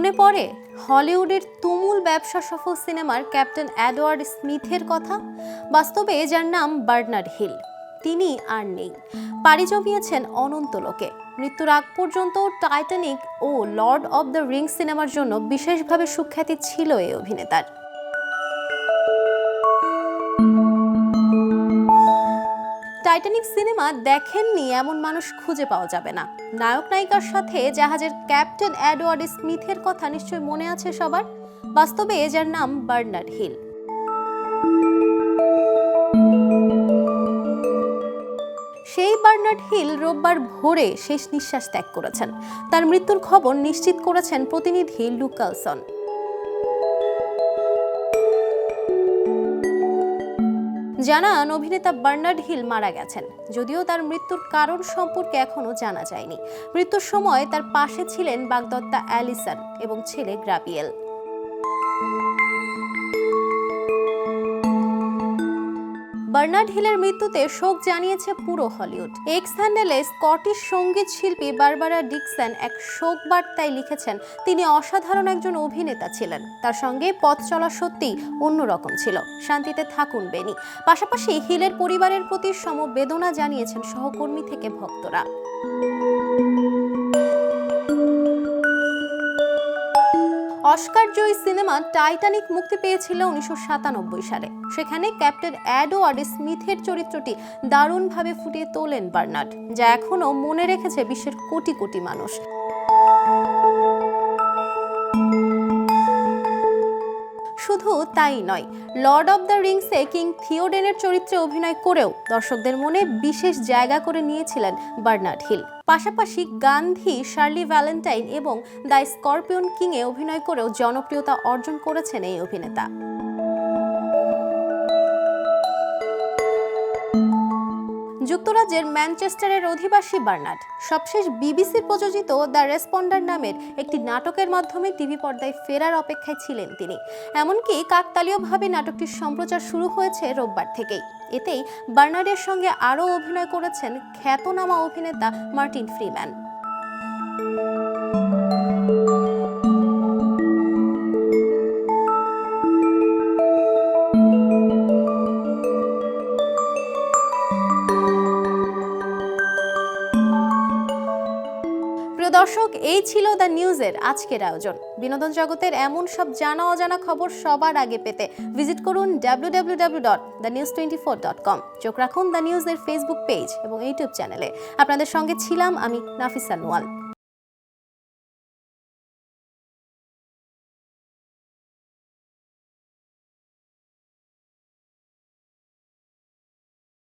মনে পড়ে? হলিউডের তুমুল ব্যবসা সফল সিনেমার ক্যাপ্টেন অ্যাডওয়ার্ড স্মিথের কথা? বাস্তবে যার নাম বার্নার্ড হিল, তিনি আর নেই। পাড়ি জমিয়েছেন অনন্ত লোকে। মৃত্যুর আগ পর্যন্ত টাইটানিক ও লর্ড অব দ্য রিং সিনেমার জন্য বিশেষভাবে সুখ্যাতি ছিল এই অভিনেতার। টাইটানিক সিনেমা দেখেননি, এমন মানুষ খুঁজে পাওয়া যাবে না। নায়ক নায়িকার সাথে জাহাজের ক্যাপ্টেন অ্যাডওয়ার্ড স্মিথের কথা নিশ্চয়ই মনে আছে সবার? বাস্তবে যার নাম বার্নার্ড হিল। সেই বার্নার্ড হিল রোববার ভোরে শেষ নিঃশ্বাস ত্যাগ করেছেন। তার মৃত্যুর খবর নিশ্চিত করেছেন প্রতিনিধি লুকালসন। জানান অভিনেতা বার্নার্ড হিল মারা গেছেন। যদিও তার মৃত্যুর কারণ সম্পর্কে এখনও জানা যায়নি। মৃত্যুর সময় তার পাশে ছিলেন বাগদত্তা অ্যালিসন এবং ছেলে গ্রাবিয়েল। বার্নার্ড হিলের মৃত্যুতে শোক জানিয়েছে পুরো হলিউড। এক্স হ্যান্ডেলে স্কটিশ সংগীত শিল্পী বারবারা ডিকসন এক শোক বার্তায় লিখেছেন, তিনি অসাধারণ একজন অভিনেতা ছিলেন। তার সঙ্গে পথ চলা সত্যিই অন্যরকম ছিল। শান্তিতে থাকুন, বেনি। পাশাপাশি হিলের পরিবারের প্রতি সমবেদনা জানিয়েছেন সহকর্মী থেকে ভক্তরা। অস্কার জয়ী সিনেমা টাইটানিক মুক্তি পেয়েছিল উনিশশো সাতানব্বই সালে। সেখানে ক্যাপ্টেন অ্যাডওয়ার্ড স্মিথের চরিত্রটি দারুণভাবে ফুটিয়ে তোলেন বার্নার্ড, যা এখনও মনে রেখেছে বিশ্বের কোটি কোটি মানুষ। শুধু তাই নয়, লর্ড অব দ্য রিংসে কিং থিওডেনের চরিত্রে অভিনয় করেও দর্শকদের মনে বিশেষ জায়গা করে নিয়েছিলেন বার্নার্ড হিল। পাশাপাশি গান্ধী, শার্লি ভ্যালেন্টাইন এবং দ্য স্করপিয়ন কিংয়ে অভিনয় করেও জনপ্রিয়তা অর্জন করেছেন এই অভিনেতা। যুক্তরাজ্যের ম্যানচেস্টারের অধিবাসী বার্নার্ড। সবশেষ বিবিসির প্রযোজিত দ্য রেসপন্ডার নামের একটি নাটকের মাধ্যমে টিভি পর্দায় ফেরার অপেক্ষায় ছিলেন তিনি। এমনকি কাকতালীয়ভাবে নাটকটির সম্প্রচার শুরু হয়েছে রোববার থেকেই। এতেই বার্নার্ডের সঙ্গে আরও অভিনয় করেছেন খ্যাতনামা অভিনেতা মার্টিন ফ্রিম্যান। দর্শক, এই ছিল দ্য নিউজের আজকের আয়োজন। বিনোদন জগতের এমন সব জানা অজানা খবর সবার আগে পেতে ভিজিট করুন W W W dot the news twenty four dot com চোখ রাখুন দ্য নিউজের ফেসবুক পেজ এবং ইউটিউব চ্যানেলে আপনাদের সঙ্গে ছিলাম আমি নাফিসা নোয়াল।